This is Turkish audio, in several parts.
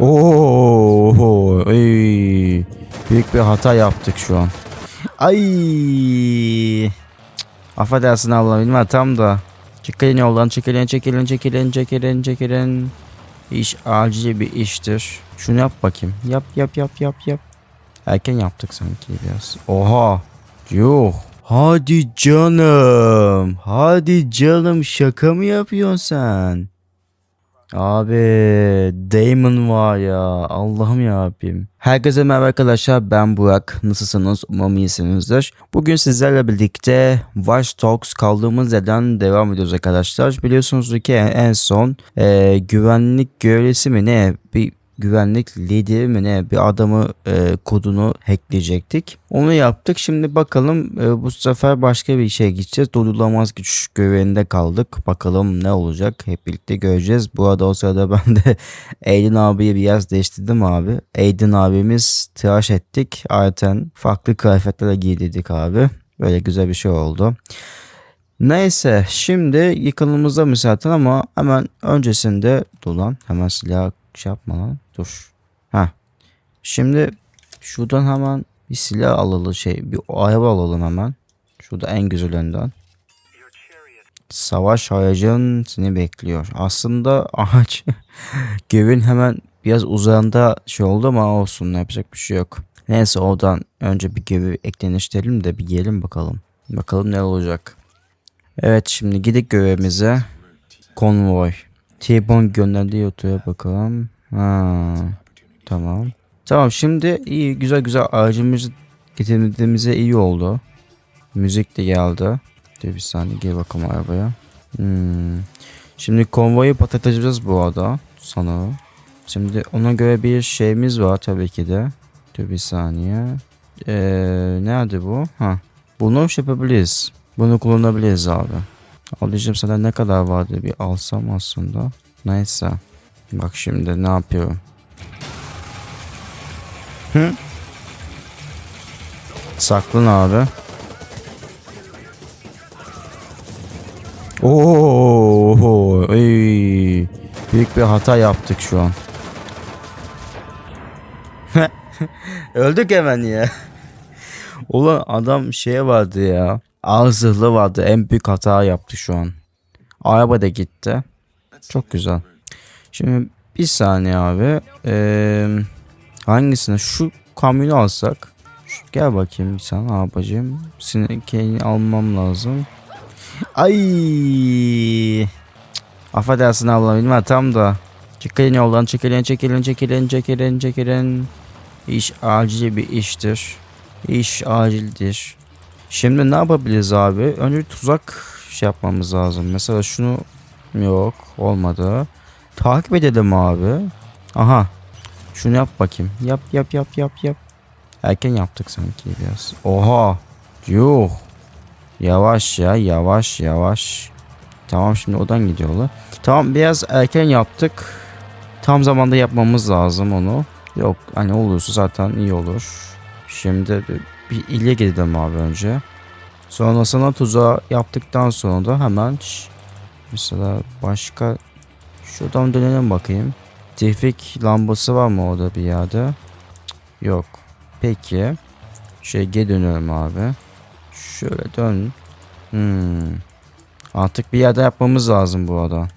Oo, ey. Büyük bir hata yaptık şu an. Ay. Affedersin abla benim hatam da. Çekilin yoldan çekilin çekilin çekilin çekilin çekilin. İş acil bir iştir. Şunu yap bakayım. Yap yap yap yap yap. Erken yaptık sanki biraz. Oha. Yuh. Hadi canım. Hadi canım şaka mı yapıyorsun sen? Abi Damon var ya Allah'ım ya Rabbim. Herkese merhaba arkadaşlar ben Burak. Nasılsınız? Umarım iyisinizdir. Bugün sizlerle birlikte Watch Dogs kaldığımız yerden devam ediyoruz arkadaşlar. Biliyorsunuz ki en son e, güvenlik görevlisi mi ne bir güvenlik lideri mi ne bir adamı e, kodunu hackleyecektik. Onu yaptık. Şimdi bakalım e, bu sefer başka bir şeye gideceğiz. Durdurulamaz güç görevinde kaldık. Bakalım ne olacak hep birlikte göreceğiz. Bu arada o sırada ben de Aiden abiye biraz değiştirdim abi. Aiden abimiz tıraş ettik. Arten farklı kıyafetlerle giydirdik abi. Böyle güzel bir şey oldu. Neyse şimdi yıkılımıza mı zaten ama hemen öncesinde dur lan hemen silah şey yapma lan dur. Ha. Şimdi şuradan hemen bir silah alalım şey bir araba alalım hemen. Şurada en güzelinden. Savaş aracın seni bekliyor. Aslında ağaç gövün hemen biraz uzağında şey oldu ama olsun yapacak bir şey yok. Neyse oradan önce bir gövi ekleniştirelim de bir gelin bakalım. Bakalım ne olacak. Evet şimdi gidik görevimize. Konvoy. T-Bone gönderdiği yotuya bakalım. Ha, tamam. Tamam şimdi iyi güzel güzel aracımızı getirdiğimize iyi oldu. Müzik de geldi. Dur bir saniye gel bakalım arabaya. Hmm. Şimdi konvoyu patlatacağız bu arada sanırım. Şimdi ona göre bir şeyimiz var tabii ki de. Dur bir saniye. Ee, nerede bu? Ha. Bunu şey yapabiliriz. Bunu kullanabiliriz abi. Alıcım sana ne kadar vardı bir alsam aslında. Neyse. Bak şimdi ne yapıyorum. Hı? Saklan abi. Oo, ey. Büyük bir hata yaptık şu an. Öldük hemen ya. Ulan adam şeye vardı ya. Ağır zırhlı vardı. En büyük hata yaptı şu an. Araba da gitti. Çok güzel. Şimdi bir saniye abi. Ee, hangisine? Şu kamyonu alsak. Şu, gel bakayım bir saniye abicim. Seninkini almam lazım. Ay. Affedersin abla benim hatam da. Çekilin yoldan çekilin çekilin çekilin çekilin çekilin. İş acil bir iştir. İş acildir. Şimdi ne yapabiliriz abi? Önce bir tuzak şey yapmamız lazım. Mesela şunu yok olmadı. Takip edelim abi. Aha. Şunu yap bakayım. Yap yap yap yap yap. Erken yaptık sanki biraz. Oha. Yuh. Yavaş ya yavaş yavaş. Tamam şimdi odan gidiyorlar. Tamam biraz erken yaptık. Tam zamanda yapmamız lazım onu. Yok hani olursa zaten iyi olur. Şimdi bir, ile gidelim abi önce. Sonrasında tuzağı yaptıktan sonra da hemen mesela başka şuradan dönelim bakayım. Trafik lambası var mı orada bir yerde? Yok. Peki. Şey geri dönüyorum abi. Şöyle dön. Hmm. Artık bir yerde yapmamız lazım bu arada.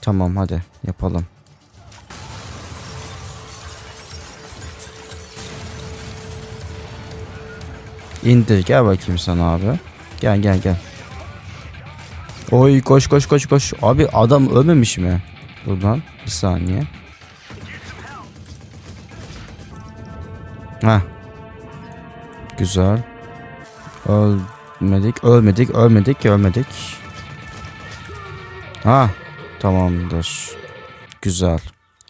Tamam hadi yapalım. İndir gel bakayım sana abi. Gel gel gel. Oy koş koş koş koş. Abi adam ölmemiş mi? Buradan bir saniye. Ha. Güzel. Ölmedik, ölmedik, ölmedik, ölmedik. Ha, tamamdır. Güzel.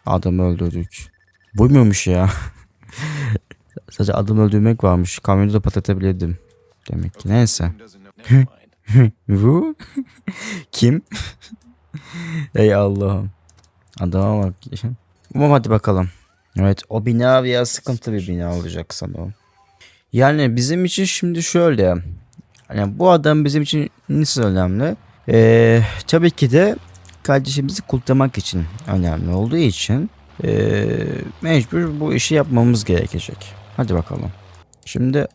Adamı öldürdük. Buymuş ya. Sadece adam öldürmek varmış. Kamyonu da patlatabilirdim. Demek ki. Neyse. Bu? Kim? Ey Allah'ım. Adama bak. Ama hadi bakalım. Evet o bina biraz sıkıntı bir bina olacak sanırım. Yani bizim için şimdi şöyle. Hani bu adam bizim için nasıl önemli? Ee, tabii ki de kardeşimizi kurtarmak için önemli olduğu için Ee, mecbur bu işi yapmamız gerekecek. Hadi bakalım. Şimdi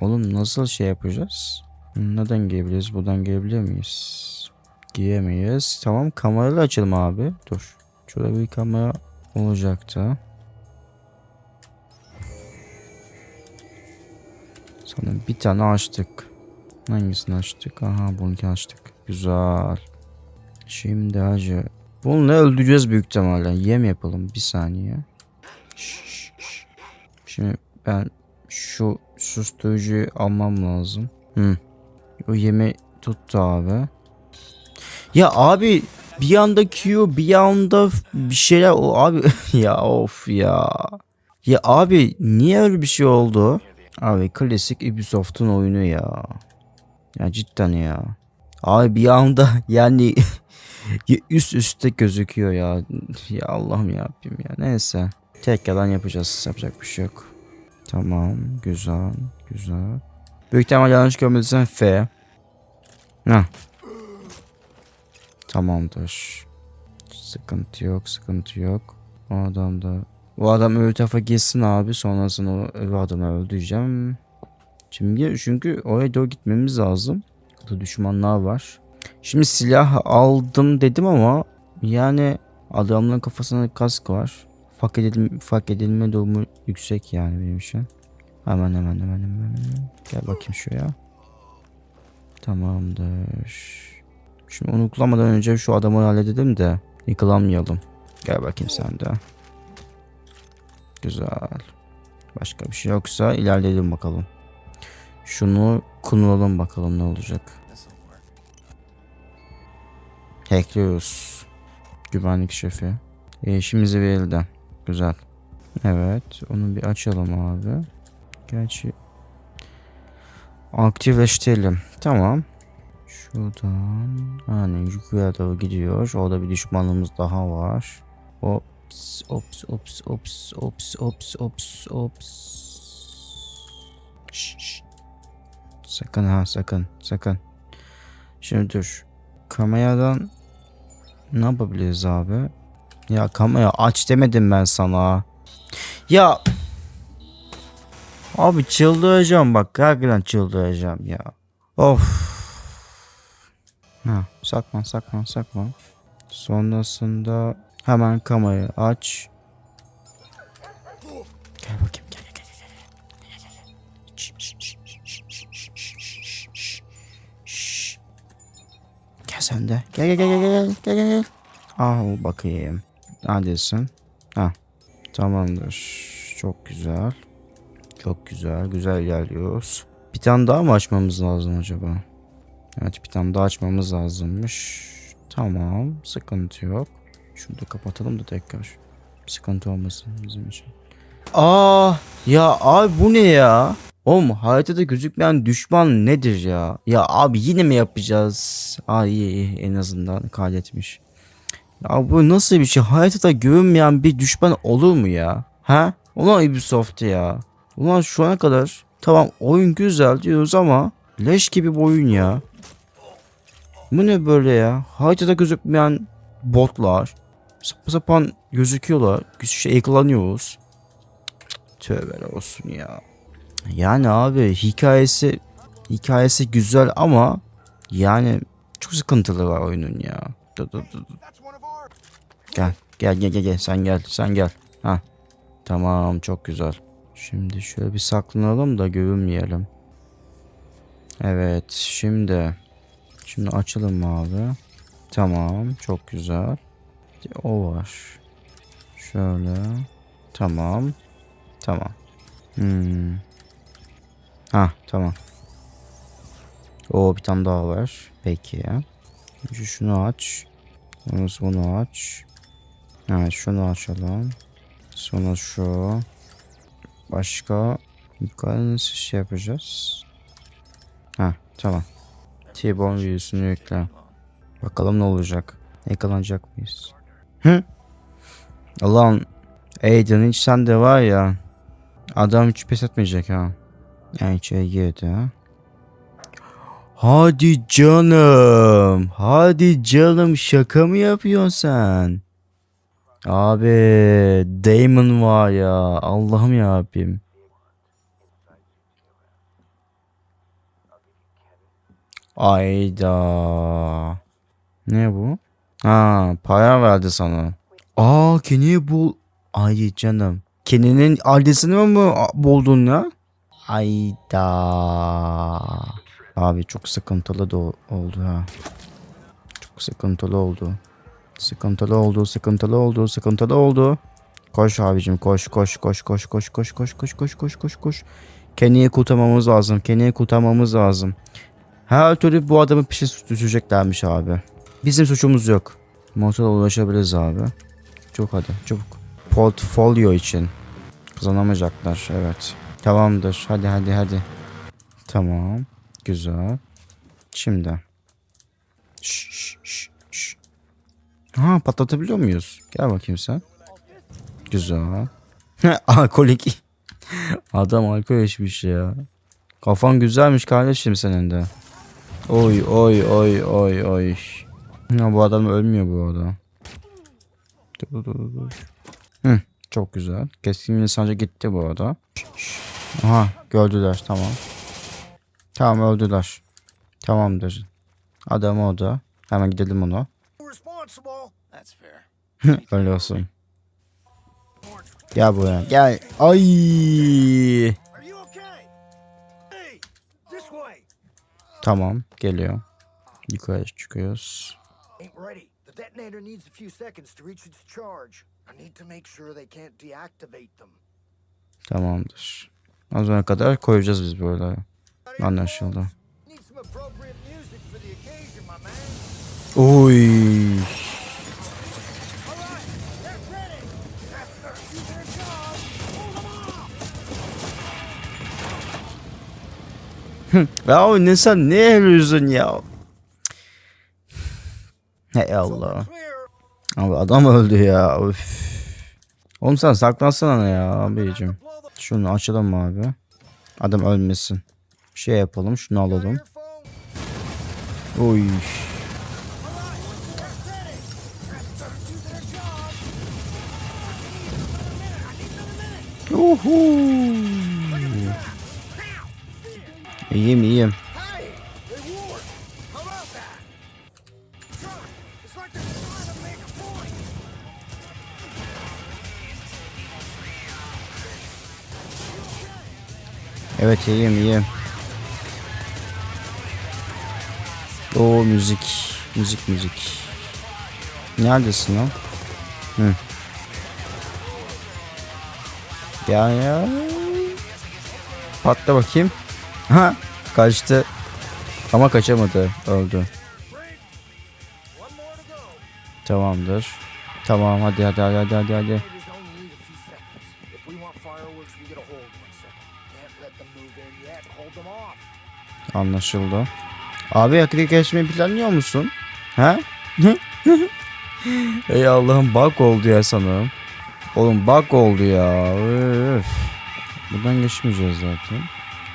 oğlum nasıl şey yapacağız? Neden giyebiliriz? Buradan giyebilir miyiz? Giyemeyiz. Tamam kamerayı açalım abi. Dur. Şurada bir kamera olacaktı. Sanırım bir tane açtık. Hangisini açtık? Aha bunu açtık. Güzel. Şimdi hacı. Bununla öldüreceğiz büyük ihtimalle. Yem yapalım. Bir saniye. Şimdi ben şu susturucuyu almam lazım. Hı. O yemi tuttu abi. Ya abi bir anda Q bir anda bir şeyler o abi ya of ya. Ya abi niye öyle bir şey oldu? Abi klasik Ubisoft'un oyunu ya. Ya cidden ya. Abi bir anda yani ya üst üste gözüküyor ya. Ya Allah'ım ya Rabbim ya. Neyse. Tekrardan yapacağız. Yapacak bir şey yok. Tamam. Güzel. Güzel. Büyük ihtimal yanlış görmediysen F. Heh. Tamamdır. Sıkıntı yok. Sıkıntı yok. O adam da bu adam öbür tarafa gitsin abi. Sonrasında o öbür adamı öldüreceğim. Şimdi çünkü oraya doğru gitmemiz lazım. Burada düşmanlar var. Şimdi silah aldım dedim ama yani adamların kafasında kask var. Fark, edilme, fark edilme durumu yüksek yani benim için. Hemen hemen hemen hemen. Gel bakayım şuraya. Tamamdır. Şimdi onu kullanmadan önce şu adamı halledelim de yıkılamayalım. Gel bakayım sen de. Güzel. Başka bir şey yoksa ilerleyelim bakalım. Şunu kullanalım bakalım ne olacak. Hackliyoruz. Güvenlik şefi. E, işimizi verildi. Güzel. Evet. Onu bir açalım abi. Gerçi aktifleştirelim. Tamam. Şuradan hani yukarıya doğru gidiyor. Orada bir düşmanımız daha var. Ops, ops, ops, ops, ops, ops, ops, ops. Şş. Sakın ha sakın sakın. Şimdi dur. Kameradan ne yapabiliriz abi? Ya kamera aç demedim ben sana. Ya Abi çıldıracağım bak. Gerçekten çıldıracağım ya. Of. Ha, saklan saklan saklan. Sonrasında hemen kamerayı aç. Gel bakayım gel gel gel gel. Gel sen de. Gel gel gel gel gel gel gel gel. Ah, al bakayım. Neredesin? Ha. Tamamdır. Çok güzel. Çok güzel. Güzel ilerliyoruz. Bir tane daha mı açmamız lazım acaba? Evet bir tane daha açmamız lazımmış. Tamam. Sıkıntı yok. Şunu da kapatalım da tekrar. Sıkıntı olmasın bizim için. Aa ya abi bu ne ya? Oğlum haritada gözükmeyen düşman nedir ya? Ya abi yine mi yapacağız? Aa iyi iyi en azından kaydetmiş. Ya bu nasıl bir şey? Haritada görünmeyen bir düşman olur mu ya? Ha? Ulan Ubisoft ya. Ulan şu ana kadar tamam oyun güzel diyoruz ama leş gibi bir oyun ya. Bu ne böyle ya? Haritada gözükmeyen botlar. Sapan sapan gözüküyorlar. Şey yakalanıyoruz. Tövbe olsun ya. Yani abi hikayesi hikayesi güzel ama yani çok sıkıntılı var oyunun ya. Dur dur dur. gel gel gel gel sen gel sen gel. Ha. Tamam çok güzel. Şimdi şöyle bir saklanalım da görünmeyelim. Evet şimdi şimdi açalım abi. Tamam çok güzel. O var. Şöyle. Tamam. Tamam. Hmm. Ha tamam. O bir tane daha var. Peki. Önce şunu aç. Sonra bunu aç. Evet şunu açalım. Sonra şu. Başka yukarı nasıl şey yapacağız? Ha tamam. T-bone virüsünü yükle. Bakalım ne olacak. Yakalanacak mıyız? Hı? Allah'ım Aiden hiç sen de var ya. Adam hiç pes etmeyecek ha. Yani içeri girdi ha. Hadi canım. Hadi canım şaka mı yapıyorsun sen? Abi Damon var ya. Allah'ım ya Rabbim. Ayda. Ne bu? Ha, para verdi sana. Aa, Kenny'yi bul. Ay canım. Kenny'nin ailesini mi bu- buldun ya? Ayda. Abi çok sıkıntılı da oldu ha. Çok sıkıntılı oldu. Sıkıntılı oldu, sıkıntılı oldu, sıkıntılı oldu. Koş abicim koş koş koş koş koş koş koş koş koş koş koş koş. Kenny'yi kurtarmamız lazım. Kenny'yi kurtarmamız lazım. Her türlü bu adamı peşe düşeceklermiş abi. Bizim suçumuz yok. Motora ulaşabiliriz abi. Çok hadi çabuk. Portfolyo için. Kazanamayacaklar evet. Tamamdır hadi hadi hadi. Tamam. Güzel. Şimdi. Şş, şş, şş. Ha patlatabiliyor muyuz? Gel bakayım sen. Güzel. Alkolik. Adam alkol içmiş ya. Kafan güzelmiş kardeşim senin de. Oy oy oy oy oy. Ya bu adam ölmüyor bu arada. Dur dur dur. Hı, çok güzel. Keskin insanca gitti bu arada. Aha gördüler tamam. Tamam öldüler. Tamamdır. Adam orada. Hemen gidelim ona. Öyle olsun. Gel buraya. Gel. Ay. Tamam geliyor. Yukarı çıkıyoruz. Detonator needs a few seconds to reach its charge. I need to make sure they can't deactivate them. Tamamdır. Az sonra kadar koyacağız biz böyle. Anlaşıldı. Need Ya ne sen ne yapıyorsun ya? Hey Allah. Abi adam öldü ya. Üf. Oğlum sen saklansana ya abicim. Şunu açalım abi? Adam ölmesin. Şey yapalım şunu alalım. Oy. All a point. Evet iyiyim iyiyim. O müzik. Müzik müzik. Neredesin lan? Hı. Ya ya. Patla bakayım. Ha kaçtı. Ama kaçamadı. Öldü. Tamamdır. Tamam hadi hadi hadi hadi hadi. hadi. Anlaşıldı. Abi yakını geçmeyi planlıyor musun? Ha? Ey Allah'ım bak oldu ya sanırım. Oğlum bak oldu ya. Öf. Buradan geçmeyeceğiz zaten.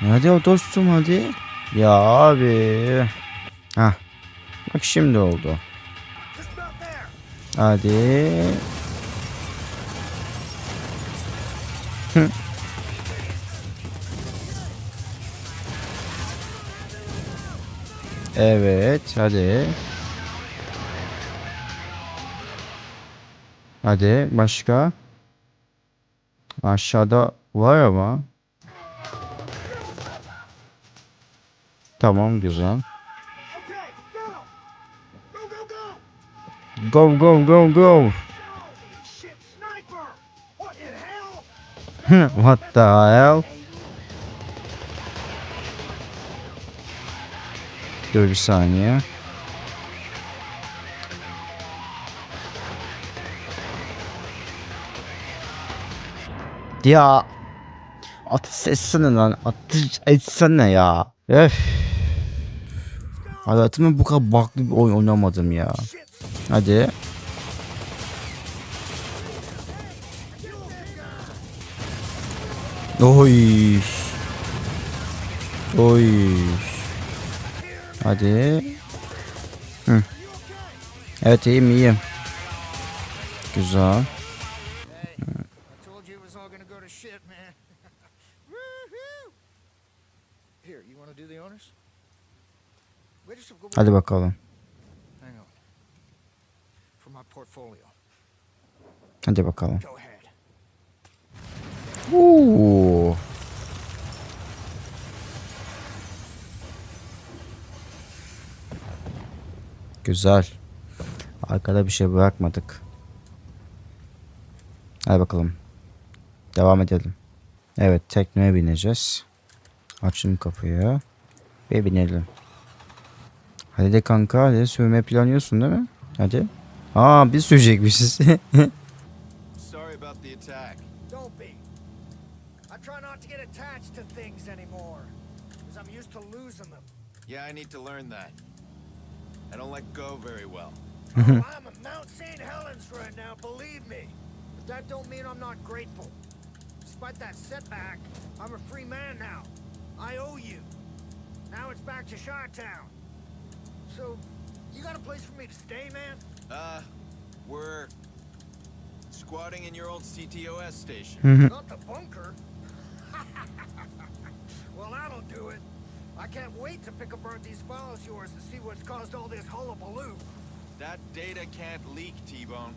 Hadi o dostum hadi. Ya abi. Hah. Bak şimdi oldu. Hadi. Evet, hadi. Hadi başka. Aşağıda var ama. Tamam güzel. Go go go go. What the hell? Dur bir saniye. Ya at sesini lan at etsene ya. Öf. Hayatımda bu kadar baklı bir oyun oynamadım ya. Hadi. Oy. Oy. Hadi. Hı. Evet iyiyim iyiyim. Güzel. to! Here, you wanna do the honors? Hadi bakalım. Hadi bakalım. Oo. Güzel. Arkada bir şey bırakmadık. Hadi bakalım. Devam edelim. Evet tekneye bineceğiz. Açın kapıyı. Ve binelim. Hadi de kanka hadi sürmeyi planlıyorsun değil mi? Hadi. Aa biz sürecekmişiz. Sorry about the attack. Don't be. I try not to get attached to things anymore. Because I'm used to losing them. Yeah, I need to learn that. I don't let go very well. I'm at Mount St. Helens right now, believe me. But that don't mean I'm not grateful. Despite that setback, I'm a free man now. I owe you. Now it's back to Chi-Town. So, you got a place for me to stay, man? Uh, we're squatting in your old CTOS station. Not the bunker. well, that'll do it. I can't wait to pick apart these files of yours to see what's caused all this hullabaloo. That data can't leak, T-Bone.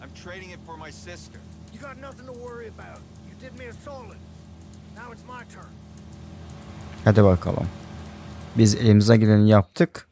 I'm trading it for my sister. You got nothing to worry about. You did me a solid. Now it's my turn. Hadi bakalım. Biz elimize geleni yaptık.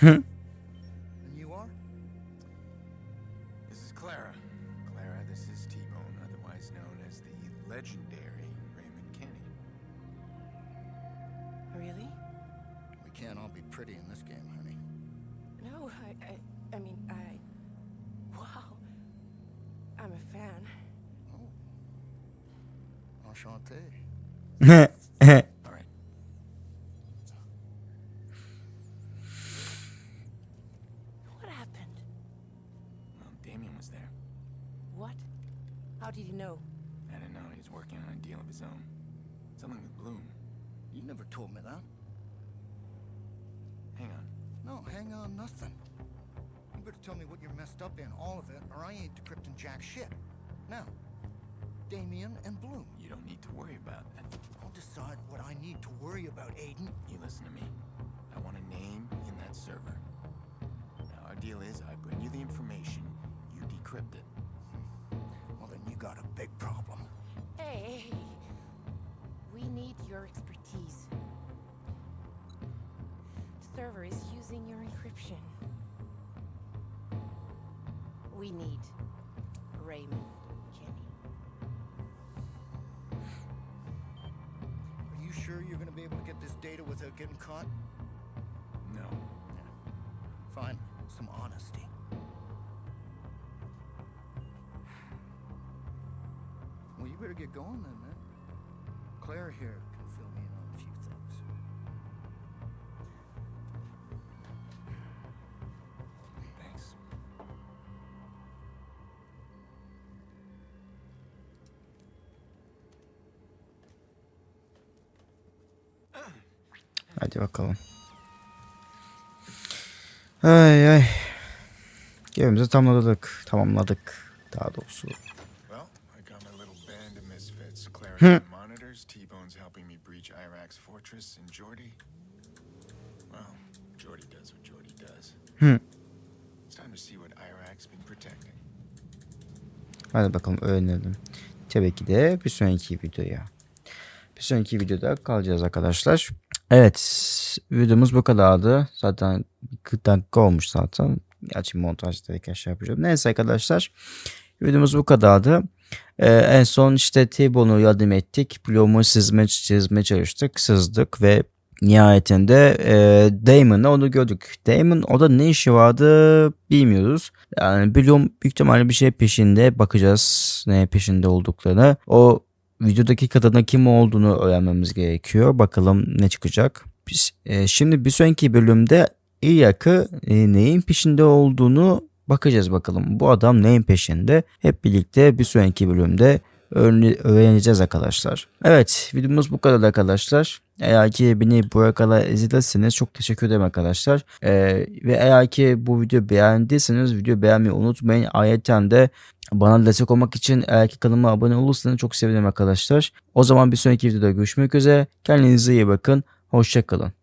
Hmm? and you are? This is Clara. Clara, this is T-Bone, otherwise known as the legendary Raymond Kenny. Really? We can't all be pretty in this game, honey. No, I, I, I mean, I. Wow. I'm a fan. Oh. Enchanté. Damien and Bloom. You don't need to worry about that. I'll decide what I need to worry about, Aiden. You listen to me. I want a name in that server. Now, our deal is I bring you the information, you decrypt it. Well, then you got a big problem. Hey, we need your expertise. The server is using your encryption. We need Raymond be able to get this data without getting caught? No. Fine, some honesty. Well, you better get going then, man. Claire here Hadi bakalım. Ay ay. Gemimizi tamamladık. Tamamladık. Daha doğrusu. Been protecting. Hadi bakalım öğrenelim. Tabii ki de bir sonraki videoya. Bir sonraki videoda kalacağız arkadaşlar. Evet videomuz bu kadardı. Zaten 40 dakika olmuş zaten. Gerçi montajdayken şey yapacağım. Neyse arkadaşlar. Videomuz bu kadardı. Ee, en son işte T-Bone'u yardım ettik. Bloom'u çizme, çalıştık. Sızdık ve nihayetinde e, Damon'la onu gördük. Damon o da ne işi vardı bilmiyoruz. Yani Bloom büyük ihtimalle bir şey peşinde. Bakacağız ne peşinde olduklarını. O videodaki kadının kim olduğunu öğrenmemiz gerekiyor. Bakalım ne çıkacak. Biz, e, şimdi bir sonraki bölümde İlyak'ı e, neyin peşinde olduğunu bakacağız bakalım. Bu adam neyin peşinde? Hep birlikte bir sonraki bölümde öğreneceğiz arkadaşlar. Evet videomuz bu kadar arkadaşlar. Eğer ki beni buraya kadar izlediyseniz çok teşekkür ederim arkadaşlar. Ee, ve eğer ki bu videoyu beğendiyseniz video beğenmeyi unutmayın. Ayrıca de bana destek olmak için eğer ki kanalıma abone olursanız çok sevinirim arkadaşlar. O zaman bir sonraki videoda görüşmek üzere. Kendinize iyi bakın. Hoşçakalın.